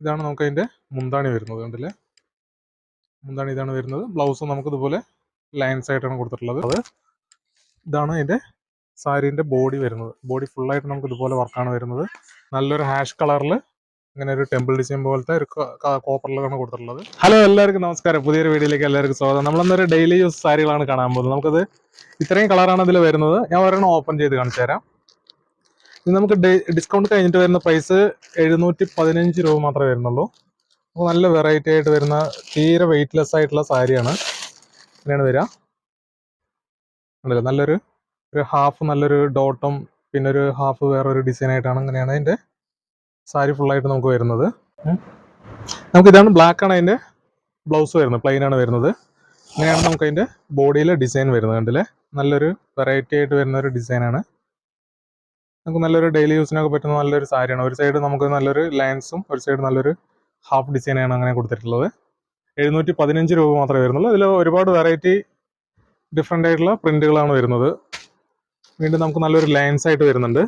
ഇതാണ് നമുക്ക് അതിന്റെ മുന്താണി വരുന്നത് കണ്ടില്ലേ? മുന്താണി ഇതാണ് വരുന്നത്. ബ്ലൗസ് നമുക്ക് ഇതുപോലെ ലൈൻസ് ആയിട്ടാണ് കൊടുത്തിട്ടുള്ളത്. അത് ഇതാണ് അതിന്റെ സാരീന്റെ ബോഡി വരുന്നത്. ബോഡി ഫുള്ളായിട്ട് നമുക്ക് ഇതുപോലെ വർക്കാണ് വരുന്നത്. നല്ലൊരു ഹാഷ് കളറിൽ ഇങ്ങനെ ഒരു ടെമ്പിൾ ഡിസൈൻ പോലത്തെ ഒരു കോപ്പറിലാണ് കൊടുത്തിട്ടുള്ളത്. ഹലോ എല്ലാവർക്കും നമസ്കാരം. പുതിയൊരു വീഡിയോയിലേക്ക് എല്ലാവർക്കും സ്വാഗതം. നമ്മളന്നൊരു ഡെയിലി യൂസ് സാരികളാണ് കാണാൻ പോകുന്നത്. നമുക്കത് ഇത്രയും കളറാണ് ഇതിൽ വരുന്നത്. ഞാൻ ഒരെണ്ണം ഓപ്പൺ ചെയ്ത് കാണിച്ചു തരാം. ഇത് നമുക്ക് ഡിസ്കൗണ്ട് കഴിഞ്ഞിട്ട് വരുന്ന പ്രൈസ് എഴുന്നൂറ്റി പതിനഞ്ച് രൂപ മാത്രമേ വരുന്നുള്ളൂ. അപ്പോൾ നല്ല വെറൈറ്റി ആയിട്ട് വരുന്ന തീരെ വെയിറ്റ്ലെസ് ആയിട്ടുള്ള സാരിയാണ്. ഇങ്ങനെയാണ് വരിക. കണ്ടില്ലേ? നല്ലൊരു ഒരു ഹാഫ് നല്ലൊരു ഡോട്ടും പിന്നെ ഒരു ഹാഫ് വേറൊരു ഡിസൈൻ ആയിട്ടാണ് അങ്ങനെയാണ് അതിന്റെ സാരി ഫുള്ളായിട്ട് നമുക്ക് വരുന്നത്. നമുക്ക് ഇതാണ് ബ്ലാക്ക് ആണ് അതിന്റെ ബ്ലൗസ് വരുന്നത് പ്ലെയിൻ ആണ് വരുന്നത്. ഇങ്ങനെയാണ് നമുക്ക് അതിന്റെ ബോഡിയിലെ ഡിസൈൻ വരുന്നത് കണ്ടില്ലേ? നല്ലൊരു വെറൈറ്റി ആയിട്ട് വരുന്ന ഒരു ഡിസൈനാണ് നമുക്ക് നല്ലൊരു ഡെയിലി യൂസിനൊക്കെ പറ്റുന്ന നല്ലൊരു സാരിയാണ്. ഒരു സൈഡ് നമുക്ക് നല്ലൊരു ലൈൻസും ഒരു സൈഡ് നല്ലൊരു ഹാഫ് ഡിസൈനാണ് അങ്ങനെ കൊടുത്തിട്ടുള്ളത്. എഴുന്നൂറ്റി പതിനഞ്ച് രൂപ മാത്രമേ വരുന്നുള്ളൂ. ഇതിൽ ഒരുപാട് വെറൈറ്റി ഡിഫറെന്റ് ആയിട്ടുള്ള പ്രിന്റുകളാണ് വരുന്നത്. വീണ്ടും നമുക്ക് നല്ലൊരു ലൈൻസ് ആയിട്ട് വരുന്നുണ്ട്.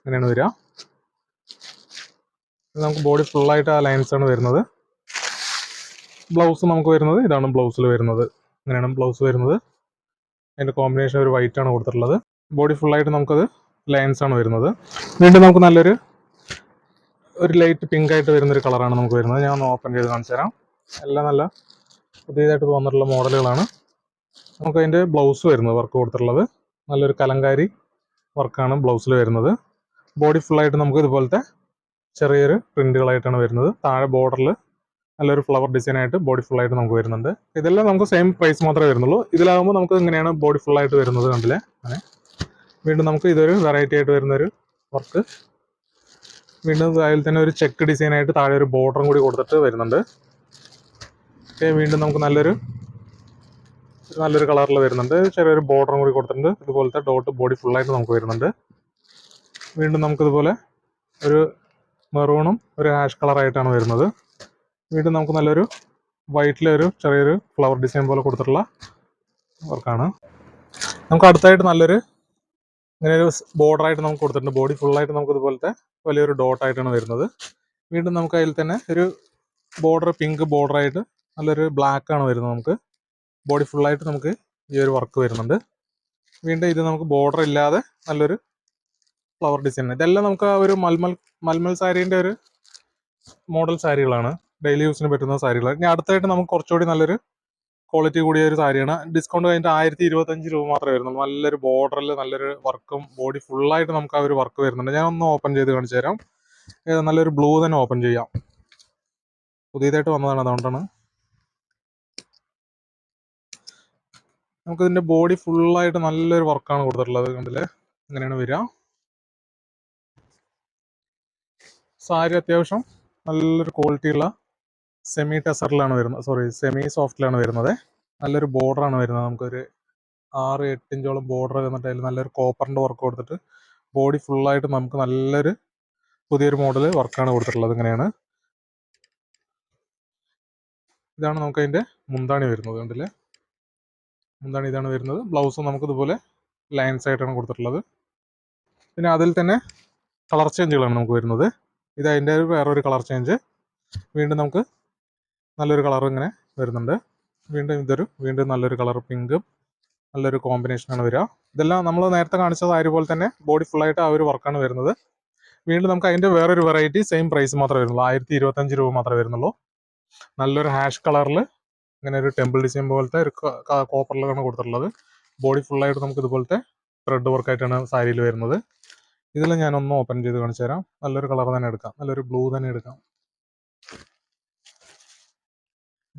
അങ്ങനെയാണ് വരിക. നമുക്ക് ബോഡി ഫുള്ളായിട്ട് ആ ലൈൻസ് ആണ് വരുന്നത്. ബ്ലൗസ് നമുക്ക് വരുന്നത് ഇതാണ് ബ്ലൗസിൽ വരുന്നത്. അങ്ങനെയാണ് ബ്ലൗസ് വരുന്നത്. അതിന്റെ കോമ്പിനേഷൻ ഒരു വൈറ്റ് ആണ് കൊടുത്തിട്ടുള്ളത്. ബോഡി ഫുള്ളായിട്ട് നമുക്കത് ലൈൻസ് ആണ് വരുന്നത്. വീണ്ടും നമുക്ക് നല്ലൊരു ഒരു ലൈറ്റ് പിങ്ക് ആയിട്ട് വരുന്ന ഒരു കളറാണ് നമുക്ക് വരുന്നത്. ഞാൻ ഒന്ന് ഓപ്പൺ ചെയ്ത് കാണിച്ചു തരാം. എല്ലാം നല്ല പുതിയതായിട്ട് വന്നിട്ടുള്ള മോഡലുകളാണ്. നമുക്ക് അതിന്റെ ബ്ലൗസ് വരുന്നത് വർക്ക് കൊടുത്തിട്ടുള്ളത്. നല്ലൊരു കലങ്കാരി വർക്കാണ് ബ്ലൗസിൽ വരുന്നത്. ബോഡി ഫുള്ളായിട്ട് നമുക്ക് ഇതുപോലത്തെ ചെറിയൊരു പ്രിന്റുകളായിട്ടാണ് വരുന്നത്. താഴെ ബോർഡറിൽ നല്ലൊരു ഫ്ലവർ ഡിസൈൻ ആയിട്ട് ബോഡി ഫുൾ ആയിട്ട് നമുക്ക് വരുന്നുണ്ട്. ഇതെല്ലാം നമുക്ക് സെയിം പ്രൈസ് മാത്രമേ വരുന്നുള്ളൂ. ഇതിലാകുമ്പോൾ നമുക്ക് ഇങ്ങനെയാണ് ബോഡി ഫുൾ ആയിട്ട് വരുന്നത് കണ്ടില്ലേ? അങ്ങനെ. വീണ്ടും നമുക്ക് ഇതൊരു വെറൈറ്റി ആയിട്ട് വരുന്നൊരു വർക്ക് വീണ്ടും അതിൽ തന്നെ ഒരു ചെക്ക് ഡിസൈൻ ആയിട്ട് താഴെ ഒരു ബോർഡറും കൂടി കൊടുത്തിട്ട് വരുന്നുണ്ട്. ഓക്കെ വീണ്ടും നമുക്ക് നല്ലൊരു നല്ലൊരു കളറിൽ വരുന്നുണ്ട്. ചെറിയൊരു ബോർഡറും കൂടി കൊടുത്തിട്ടുണ്ട്. ഇതുപോലത്തെ ഡോട്ട് ബോഡി ഫുള്ളായിട്ട് നമുക്ക് വരുന്നുണ്ട്. വീണ്ടും നമുക്കിതുപോലെ ഒരു മെറൂണും ഒരു ഹാഷ് കളറായിട്ടാണ് വരുന്നത്. വീണ്ടും നമുക്ക് നല്ലൊരു വൈറ്റിലൊരു ചെറിയൊരു ഫ്ലവർ ഡിസൈൻ പോലെ കൊടുത്തിട്ടുള്ള വർക്കാണ് നമുക്ക് അടുത്തായിട്ട് നല്ലൊരു ഇങ്ങനെ ഒരു ബോർഡറായിട്ട് നമുക്ക് കൊടുത്തിട്ടുണ്ട്. ബോഡി ഫുള്ളായിട്ട് നമുക്ക് ഇതുപോലത്തെ വലിയൊരു ഡോട്ടായിട്ടാണ് വരുന്നത്. വീണ്ടും നമുക്ക് അതിൽ തന്നെ ഒരു ബോർഡർ പിങ്ക് ബോർഡറായിട്ട് നല്ലൊരു ബ്ലാക്ക് ആണ് വരുന്നത് നമുക്ക്. ബോഡി ഫുള്ളായിട്ട് നമുക്ക് ഈ ഒരു വർക്ക് വരുന്നുണ്ട്. വീണ്ടും ഇത് നമുക്ക് ബോർഡർ ഇല്ലാതെ നല്ലൊരു ഫ്ലവർ ഡിസൈൻ ഇതെല്ലാം നമുക്ക് ആ ഒരു മൽമൽ മൽമൽ സാരീന്റെ ഒരു മോഡൽ സാരികളാണ്. ഡെയിലി യൂസിന് പറ്റുന്ന സാരികൾ ഇനി അടുത്തായിട്ട് നമുക്ക് കുറച്ചുകൂടി നല്ലൊരു ക്വാളിറ്റി കൂടിയ ഒരു സാരിയാണ്. ഡിസ്കൗണ്ട് കഴിഞ്ഞിട്ട് ആയിരത്തി ഇരുപത്തഞ്ച് രൂപ മാത്രമേ വരുന്നുള്ളൂ നല്ലൊരു ബോർഡറിൽ നല്ലൊരു വർക്കും ബോഡി ഫുള്ളായിട്ട് നമുക്ക് ആ ഒരു വർക്ക് വരുന്നുണ്ട്. ഞാൻ ഒന്ന് ഓപ്പൺ ചെയ്ത് കാണിച്ചു തരാം. നല്ലൊരു ബ്ലൂ തന്നെ ഓപ്പൺ ചെയ്യാം. പുതിയതായിട്ട് വന്നതാണ് അതുകൊണ്ടാണ്. നമുക്ക് ഇതിന്റെ ബോഡി ഫുള്ളായിട്ട് നല്ലൊരു വർക്കാണ് കൊടുത്തിട്ടുള്ളത്. കണ്ടില്ലേ? ഇങ്ങനെയാണ് വരിക. സാരി അത്യാവശ്യം നല്ലൊരു ക്വാളിറ്റിയുള്ള സെമി ടെസറിലാണ് വരുന്നത്. സോറി സെമി സോഫ്റ്റിലാണ് വരുന്നത്. നല്ലൊരു ബോർഡറാണ് വരുന്നത്. നമുക്കൊരു ആറ് എട്ട് ഇഞ്ചോളം ബോർഡർ വന്നിട്ട് അതിൽ നല്ലൊരു കോപ്പറിന്റെ വർക്ക് കൊടുത്തിട്ട് ബോഡി ഫുള്ളായിട്ട് നമുക്ക് നല്ലൊരു പുതിയൊരു മോഡൽ വർക്കാണ് കൊടുത്തിട്ടുള്ളത് ഇങ്ങനെയാണ്. ഇതാണ് നമുക്ക് അതിന്റെ മുന്താണി വരുന്നത് കണ്ടില്ലേ? മുന്താണി ഇതാണ് വരുന്നത്. ബ്ലൗസ് നമുക്ക് ഇതുപോലെ ലൈൻസ് ആയിട്ടാണ് കൊടുത്തിട്ടുള്ളത്. പിന്നെ അതിൽ തന്നെ കളർ ചേഞ്ചുകളാണ് നമുക്ക് വരുന്നത്. ഇത് അതിന്റെ വേറൊരു കളർ ചേഞ്ച് വീണ്ടും നമുക്ക് നല്ലൊരു കളർ ഇങ്ങനെ വരുന്നുണ്ട്. വീണ്ടും ഇതൊരു വീണ്ടും നല്ലൊരു കളർ പിങ്കും നല്ലൊരു കോമ്പിനേഷനാണ് വരിക. ഇതെല്ലാം നമ്മൾ നേരത്തെ കാണിച്ചത് സാരി പോലെ തന്നെ ബോഡി ഫുള്ളായിട്ട് ആ ഒരു വർക്കാണ് വരുന്നത്. വീണ്ടും നമുക്ക് അതിന്റെ വേറൊരു വെറൈറ്റി സെയിം പ്രൈസ് മാത്രമേ വരുന്നുള്ളൂ. ആയിരത്തി ഇരുപത്തഞ്ച് രൂപ മാത്രമേ വരുന്നുള്ളൂ. നല്ലൊരു ഹാഷ് കളറിൽ ഇങ്ങനെ ഒരു ടെമ്പിൾ ഡിസൈൻ പോലത്തെ ഒരു കോപ്പറിലാണ് കൊടുത്തിട്ടുള്ളത്. ബോഡി ഫുള്ളായിട്ട് നമുക്ക് ഇതുപോലത്തെ ത്രെഡ് വർക്കായിട്ടാണ് സാരിയിൽ വരുന്നത്. ഇതിൽ ഞാനൊന്ന് ഓപ്പൺ ചെയ്ത് കാണിച്ചു തരാം നല്ലൊരു കളർ തന്നെ എടുക്കാം. നല്ലൊരു ബ്ലൂ തന്നെ എടുക്കാം.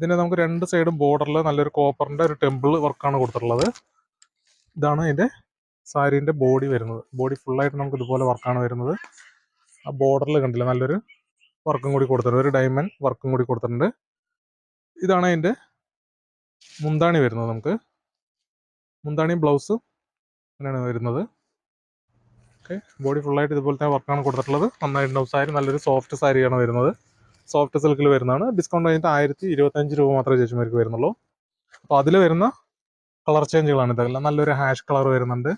ഇതിന് നമുക്ക് രണ്ട് സൈഡും ബോർഡറിൽ നല്ലൊരു കോപ്പറിന്റെ ഒരു ടെമ്പിൾ വർക്കാണ് കൊടുത്തിട്ടുള്ളത്. ഇതാണ് ഇതിന്റെ സാരീന്റെ ബോഡി വരുന്നത്. ബോഡി ഫുള്ളായിട്ട് നമുക്ക് ഇതുപോലെ വർക്കാണ് വരുന്നത്. ആ ബോർഡറിൽ കണ്ടില്ല നല്ലൊരു വർക്കും കൂടി കൊടുത്തിട്ടുണ്ട്. ഒരു ഡയമണ്ട് വർക്കും കൂടി കൊടുത്തിട്ടുണ്ട്. ഇതാണ് അതിന്റെ മുന്താണി വരുന്നത് നമുക്ക്. മുന്താണി ബ്ലൗസ് അങ്ങനെയാണ് വരുന്നത്. ഓക്കെ ബോഡി ഫുള്ളായിട്ട് ഇതുപോലത്തെ വർക്കാണ് കൊടുത്തിട്ടുള്ളത്. നന്നായിട്ടുണ്ടാവും. സാരി നല്ലൊരു സോഫ്റ്റ് സാരിയാണ് വരുന്നത്. സോഫ്റ്റ് സിൽക്കിൽ വരുന്നതാണ്. ഡിസ്കൗണ്ട് കഴിഞ്ഞിട്ട് ആയിരത്തി ഇരുപത്തഞ്ച് രൂപ മാത്രമേ ചേച്ചിമാർക്ക് വരുന്നുള്ളൂ. അപ്പോൾ അതിൽ വരുന്ന കളർ ചേഞ്ചുകളാണ് ഇതെല്ലാം നല്ലൊരു ഹാഷ് കളർ വരുന്നുണ്ട്.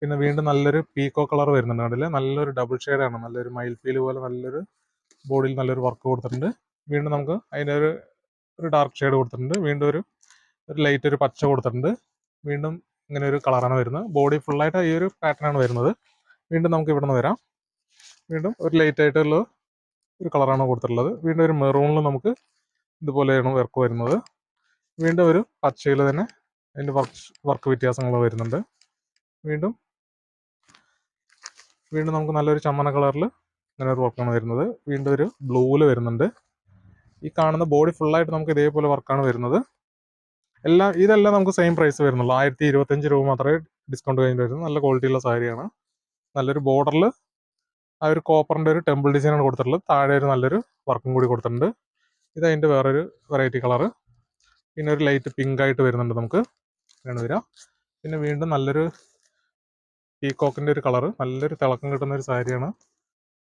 പിന്നെ വീണ്ടും നല്ലൊരു പീക്കോ കളർ വരുന്നുണ്ട് കണ്ടില്ലേ? നല്ലൊരു ഡബിൾ ഷെയ്ഡാണ് നല്ലൊരു മൈൽ ഫീൽ പോലെ നല്ലൊരു ബോഡിയിൽ നല്ലൊരു വർക്ക് കൊടുത്തിട്ടുണ്ട്. വീണ്ടും നമുക്ക് അതിന്റെ ഒരു ഒരു ഡാർക്ക് ഷെയ്ഡ് കൊടുത്തിട്ടുണ്ട്. വീണ്ടും ഒരു ഒരു ലൈറ്റ് ഒരു പച്ച കൊടുത്തിട്ടുണ്ട്. വീണ്ടും ഇങ്ങനെ ഒരു കളറാണ് വരുന്നത്. ബോഡി ഫുള്ളായിട്ട് ഈ ഒരു പാറ്റേൺ ആണ് വരുന്നത്. വീണ്ടും നമുക്ക് ഇവിടെ നിന്ന് വരാം. വീണ്ടും ഒരു ലൈറ്റ് ആയിട്ടുള്ള ഒരു കളറാണ് കൊടുത്തിട്ടുള്ളത്. വീണ്ടും ഒരു മെറൂണിൽ നമുക്ക് ഇതുപോലെയാണ് വർക്ക് വരുന്നത്. വീണ്ടും ഒരു പച്ചയിൽ തന്നെ അതിന്റെ വർക്ക് വർക്ക് വ്യത്യാസങ്ങൾ വരുന്നുണ്ട്. വീണ്ടും വീണ്ടും നമുക്ക് നല്ലൊരു ചമ്മന കളറിൽ ഇങ്ങനെ ഒരു വർക്കാണ് വരുന്നത്. വീണ്ടും ഒരു ബ്ലൂവിൽ വരുന്നുണ്ട്. ഈ കാണുന്ന ബോഡി ഫുള്ളായിട്ട് നമുക്ക് ഇതേപോലെ വർക്കാണ് വരുന്നത്. എല്ലാം ഇതെല്ലാം നമുക്ക് സെയിം പ്രൈസ് വരുന്നുള്ളൂ. ആയിരത്തി ഇരുപത്തഞ്ച് രൂപ മാത്രമേ ഡിസ്കൗണ്ട് കഴിഞ്ഞിട്ട് വരുന്നത്. നല്ല ക്വാളിറ്റിയുള്ള സാരിയാണ്. നല്ലൊരു ബോർഡറിൽ ആ ഒരു കോപ്പറിന്റെ ഒരു ടെമ്പിൾ ഡിസൈനാണ് കൊടുത്തിട്ടുള്ളത്. താഴെ ഒരു നല്ലൊരു വർക്കും കൂടി കൊടുത്തിട്ടുണ്ട്. ഇത് വേറൊരു വെറൈറ്റി കളറ് പിന്നെ ഒരു ലൈറ്റ് പിങ്ക് ആയിട്ട് വരുന്നുണ്ട് നമുക്ക്. വേണം വരാം പിന്നെ വീണ്ടും നല്ലൊരു പീകോക്കിന്റെ ഒരു കളറ് നല്ലൊരു തിളക്കം കിട്ടുന്ന ഒരു സാരിയാണ്.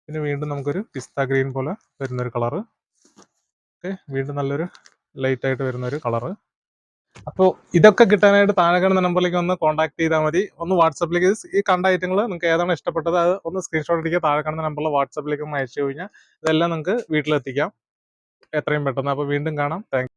പിന്നെ വീണ്ടും നമുക്കൊരു പിസ്ത ഗ്രീൻ പോലെ വരുന്നൊരു കളറ് ഓക്കെ വീണ്ടും നല്ലൊരു ലൈറ്റ് ആയിട്ട് വരുന്ന ഒരു കളറ് അപ്പോൾ ഇതൊക്കെ കിട്ടാനായിട്ട് താഴെ കാണുന്ന നമ്പറിലേക്ക് ഒന്ന് കോൺടാക്ട് ചെയ്താൽ മതി. ഒന്ന് വാട്സപ്പിലേക്ക് ഈ കണ്ട ഐറ്റങ്ങൾ നിങ്ങൾക്ക് ഏതാണ് ഇഷ്ടപ്പെട്ടത് അത് ഒന്ന് സ്ക്രീൻഷോട്ട് അടിക്കുക താഴെ കാണുന്ന നമ്പറിൽ വാട്സപ്പിലേക്ക് ഒന്ന് അയച്ചു കഴിഞ്ഞാൽ ഇതെല്ലാം നിങ്ങൾക്ക് വീട്ടിലെത്തിക്കാം. എത്രയും പെട്ടെന്ന്. അപ്പോൾ വീണ്ടും കാണാം. താങ്ക്